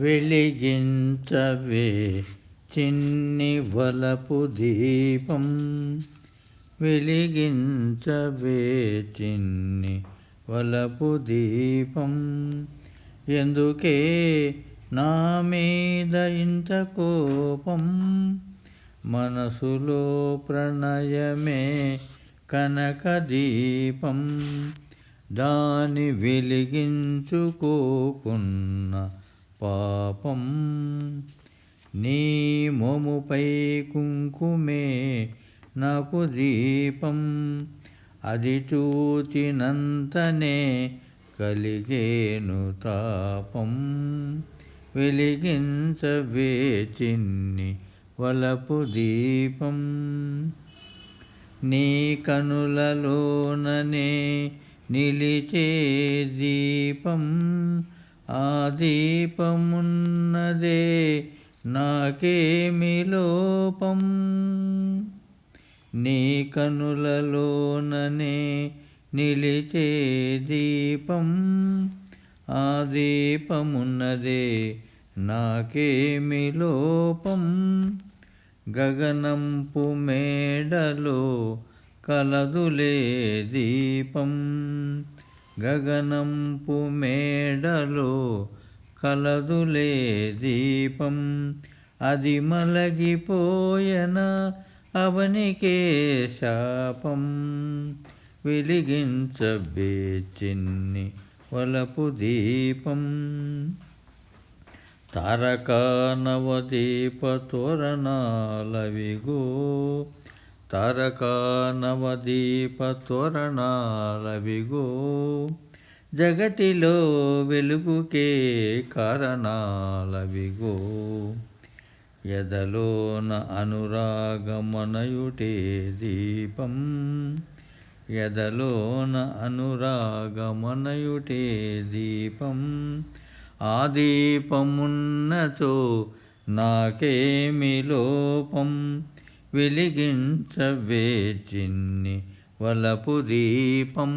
వెలిగించవే చిన్ని వలపు దీపం. వెలిగించవే చిన్ని వలపు దీపం. ఎందుకే నా మీద ఇంత కోపం? మనసులో ప్రణయమే కనక దీపం. దాని వెలిగించుకోకున్న పాపం నీ మోముపై కుంకుమే నాకు దీపం. అది చూచినంతనే కలిగేను తాపం. వెలిగించవే చిన్ని వలపు దీపం. నీ కనులలోననే నిలిచే దీపం. ఆ దీపమున్నదే నాకేమి లోపం? నీ కనులలోననే నిలిచే దీపం ఆ దీపమున్నదే నాకేమి లోపం? గగనంపు మేడలో కలదులే దీపం గగనంపు మేడలో కలదులే దీపం. అది మలగిపోయన అవనికే శాపం. వెలిగించబే చిన్ని వలపు దీపం. తారక నవదీప తోరణాలవిగో తారక నవదీప తోరణాలవిగో జగతిలో వెలుగుకే కారణాలవిగో. ఎదలోన అనురాగమనయుటే దీపం. ఎదలోన అనురాగమనయుటే దీపం. ఆ దీపమున్నతో నాకేమి లోపం? వెలిగించవే చిన్ని వలపు దీపం.